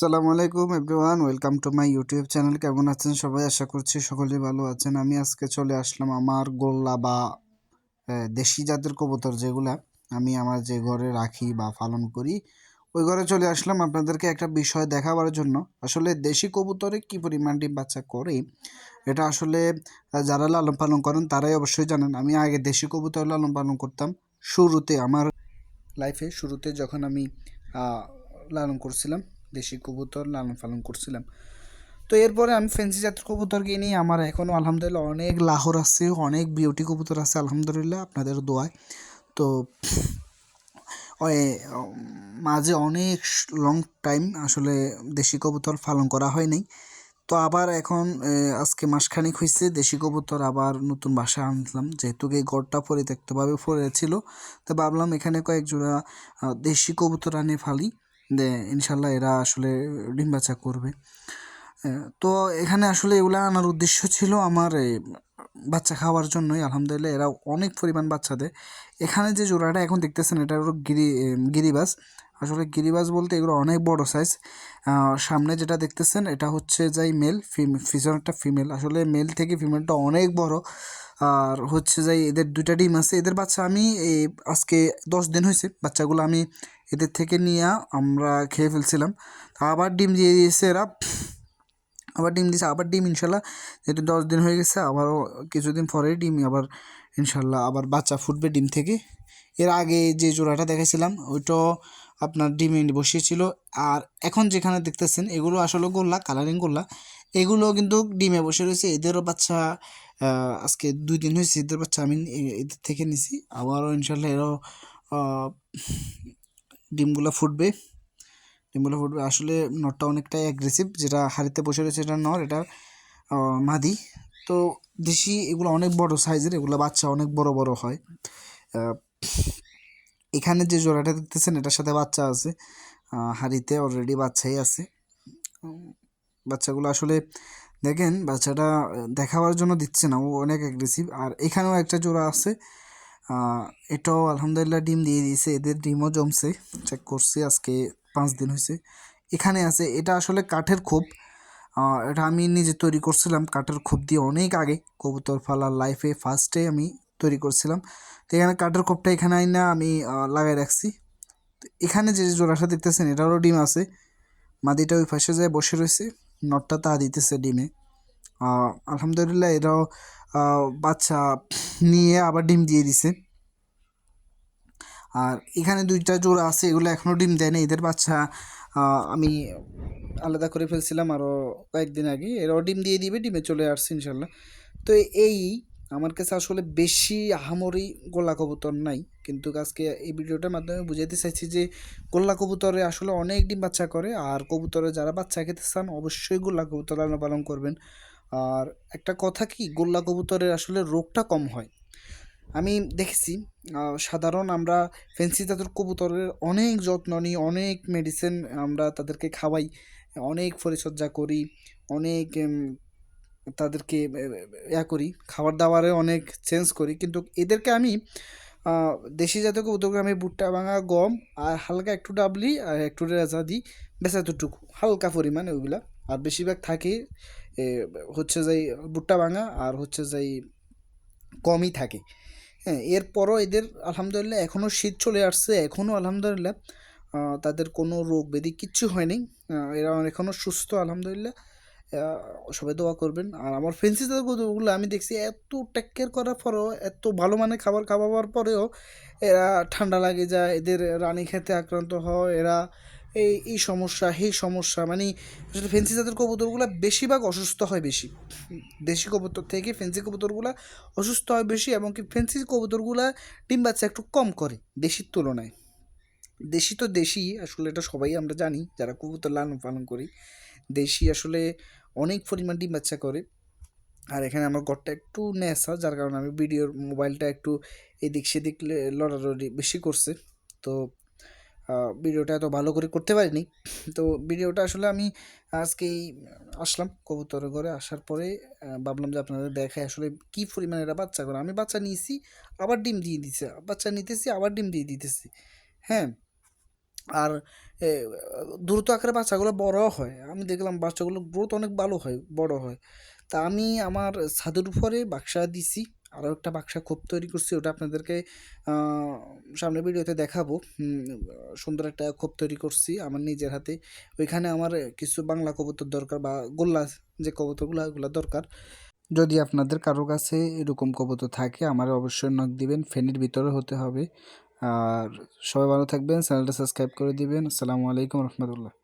আসসালামু আলাইকুম everyone, welcome to my YouTube channel. কেমন আছেন সবাই? আশা করছি সকলে ভালো আছেন। আমি আজকে চলে আসলাম আমার গোল্লা বা দেশি জাতের কবুতর যেগুলা আমি আমার যে ঘরে রাখি বা পালন করি, ওই ঘরে চলে আসলাম আপনাদেরকে একটা বিষয় দেখাবার জন্য। আসলে দেশি কবুতরে কি পরিমাণ ডিম বাচ্চা করে, এটা আসলে যারা লালন পালন করেন তারাই অবশ্যই জানেন। আমি আগে দেশি কবুতর লালন পালন করতাম শুরুতে, আমার লাইফে শুরুতে যখন আমি লালন করছিলাম দেশি কবুতর লালন পালন করছিলাম। তো এরপরে আমি ফেন্সি জাতের কবুতর কিনি। আমার এখনও আলহামদুলিল্লাহ অনেক লাহোর আছে, অনেক বিউটি কবুতর আছে, আলহামদুলিল্লাহ আপনাদের দোয়ায়। তো মাঝে অনেক লং টাইম আসলে দেশি কবুতর পালন করা হয় নাই। তো আবার এখন আজকে মাসখানেক হয়েছে দেশি কবুতর আবার নতুন বাসা আনলাম। যেহেতু এই ঘরটা পরিত্যক্তভাবে পড়েছিল তো ভাবলাম এখানে কয়েক জোড়া দেশি কবুতর আনে ফালি। ইনশাল্লাহ এরা আসলে ডিম বাচ্চা করবে। তো এখানে আসলে এগুলো আনার উদ্দেশ্য ছিল আমার বাচ্চা খাওয়ার জন্যই। আলহামদুলিল্লাহ এরা অনেক পরিমাণ বাচ্চা দেয়। এখানে যে জোড়াটা এখন দেখতেছেন, এটা হলো গিরি গিরিবাস। আসলে গিরিবাস বলতে এগুলো অনেক বড় সাইজ সামনে যেটা দেখতেছেন, এটা হচ্ছে যাই মেল ফিজনটা ফিমেল। আসলে মেল থেকে ফিমেলটা অনেক বড়। আর হচ্ছে যে এদের দুইটা ডিম আছে। এদের বাচ্চা আমি আজকে দশ দিন হয়েছে। বাচ্চাগুলো আমি এদের থেকে নিয়ে আমরা খেয়ে ফেলছিলাম। আবার ডিম দিয়ে দিয়েছে এরা। আবার ডিম দিয়েছে, আবার ডিম ইনশাল্লাহ। যেহেতু দশ দিন হয়ে গেছে, আবারও কিছুদিন পরেই ডিম আবার ইনশাল্লাহ আবার বাচ্চা ফুটবে ডিম থেকে। এর আগে যে জোড়াটা দেখেছিলাম ওইটাও আপনার ডিমে বসিয়েছিল। আর এখন যেখানে দেখতেছেন, এগুলো আসলে গোল্লা কালারিং গোল্লা। এগুলো কিন্তু ডিমে বসে রয়েছে। এদেরও বাচ্চা আজকে দুই দিন হয়েছে ঈদের বাচ্চা, আমি এদের থেকে নিছি। আবারও ইনশাল্লাহ এরাও ডিমগুলো ফুটবে। ডিমগুলো ফুটবে। আসলে নটটা অনেকটাই অ্যাগ্রেসিভ যেটা হাড়িতে বসে রয়েছে এটা নর, এটা মাদি। তো দেশি এগুলো অনেক বড় সাইজের এগুলো বাচ্চা অনেক বড় বড় হয়। এখানে যে জোড়াটা দেখতেছেন, এটার সাথে বাচ্চা আছে। হাঁড়িতে অলরেডি বাচ্চাই আছে। বাচ্চাগুলো আসলে দেখেন বাচ্চাটা দেখাবার জন্য দিচ্ছে না, ও অনেক অ্যাগ্রেসিভ আর এখানেও একটা জোড়া আছে এটাও আলহামদুলিল্লাহ ডিম দিয়ে দিয়েছে, এদের ডিমও জমছে। চেক করছি, আজকে পাঁচ দিন হয়েছে। এখানে আছে, এটা আসলে কাঠের খোপ। এটা আমি নিজে তৈরি করছিলাম, কাঠের খোপ দিয়ে অনেক আগে, কবুতর ফালার লাইফে ফার্স্টে আমি তৈরি করছিলাম। তো এখানে কাঠের খোপটা এখানে আইনা আমি লাগাই রাখছি। এখানে যে জোড়াটা দেখতেছেন, এটারও ডিম আছে। মাদিটা ওই পাশে যায় বসে রয়েছে। নটটা তা দিতেছে ডিমে। আলহামদুলিল্লাহ এরাও বাচ্চা নিয়ে আবার ডিম দিয়ে দিছে। আর এখানে দুইটা জোড়া আছে, এগুলো এখনও ডিম দেয় না এদের বাচ্চা আমি আলাদা করে ফেলছিলাম আরও কয়েকদিন আগে। এরাও ডিম দিয়ে দিবে, ডিমে চলে আসছে ইনশাল্লাহ। তো এই আমার কাছে আসলে বেশি আহামরি গোল্লা কবুতর নাই। কিন্তু আজকে এই ভিডিওটার মাধ্যমে বুঝাইতে চাইছি যে, গোল্লা কবুতরে আসলে অনেক ডিম বাচ্চা করে, আর কবুতরে যারা বাচ্চা খেতে চান, অবশ্যই গোল্লা কবুতর লালন পালন করবেন। আর একটা কথা কি, গোল্লা কবুতরের আসলে রোগটা কম হয়। আমি দেখেছি সাধারণ আমরা ফেন্সি জাতের কবুতরের অনেক যত্ন নিই, অনেক মেডিসিন আমরা তাদেরকে খাওয়াই, অনেক পরিচর্যা করি, অনেক তাদেরকে ইয়া করি খাবার দাবারে অনেক চেঞ্জ করি। কিন্তু এদেরকে আমি দেশি কবুতরকে আমি ভুট্টা, ভাঙা, গম আর হালকা একটু ডাবলি আর একটু রেজা দিই। বেশ এতটুকু। হালকা পরিমাণে ওইগুলা। আর বেশিরভাগ থাকে হচ্ছে যাই ভুট্টা ভাঙা আর হচ্ছে যাই কমই থাকে। হ্যাঁ এরপরও এদের আলহামদুলিল্লাহ এখনও শীত চলে আসছে। এখনও আলহামদুলিল্লাহ তাদের কোনো রোগ ব্যাধি কিচ্ছু হয়নি। এরা এখনও সুস্থ, আলহামদুলিল্লাহ। সবাই দোয়া করবেন। আর আমার ফেন্সি ওগুলো আমি দেখছি এত টেক কেয়ার করার পরেও, এত ভালো মানের খাবার খাওয়াবার পরেও এরা ঠান্ডা লাগে যায়, এদের রানী খেতে আক্রান্ত হয়, এরা এই এই সমস্যা, সেই সমস্যা। মানে আসলে ফেন্সি জাতের কবুতরগুলো বেশিরভাগ অসুস্থ হয় বেশি। দেশি কবুতর থেকে ফেন্সি কবুতরগুলো অসুস্থ হয় বেশি এবং কি ফেন্সি কবুতরগুলো ডিম বাচ্চা একটু কম করে দেশির তুলনায়। দেশি তো দেশি, আসলে এটা সবাই আমরা জানি, যারা কবুতর লালন পালন করি। দেশি আসলে অনেক পরিমাণ ডিম বাচ্চা করে। আর এখানে আমার ঘরটা একটু নেশা, যার কারণে আমি ভিডিওর মোবাইলটা একটু এদিক সেদিক লড়ালড়ি বেশি করছে। তো ভিডিওটা এত ভালো করে করতে পারিনি। তো, ভিডিওটা আসলে আমি আজকেই আসলাম কবুতরের ঘরে। আসার পরে ভাবলাম যে আপনাদের দেখায় আসলে কী পরিমাণে এরা বাচ্চা করে। আমি বাচ্চা নিয়েছি, আবার ডিম দিয়ে দিছে। বাচ্চা নিতেছি, আবার ডিম দিয়ে দিতেছি। হ্যাঁ? আর দ্রুত আকারে বাচ্চাগুলো বড় হয়। আমি দেখলাম বাচ্চাগুলো গ্রোথ অনেক ভালো হয় বড় হয়। তা আমি আমার ছাদের উপরে বাক্সা দিছি। আরও একটা বাক্সা খোপ তৈরি করছি ওটা আপনাদেরকে আহ, সামনের ভিডিওতে দেখাবো। সুন্দর একটা খোপ তৈরি করছি আমার নিজের হাতে। ওইখানে আমার কিছু বাংলা কবুতর দরকার বা গোল্লা যে কবুতরগুলো ওগুলো দরকার। যদি আপনাদের কারও কাছে এরকম কবুতর থাকে আমার অবশ্যই নক দিবেন। ফ্যানের ভিতরে হতে হবে। আর সবাই ভালো থাকবেন চ্যানেলটা সাবস্ক্রাইব করে দিবেন। আসসালামু আলাইকুম রহমতুল্লাহ।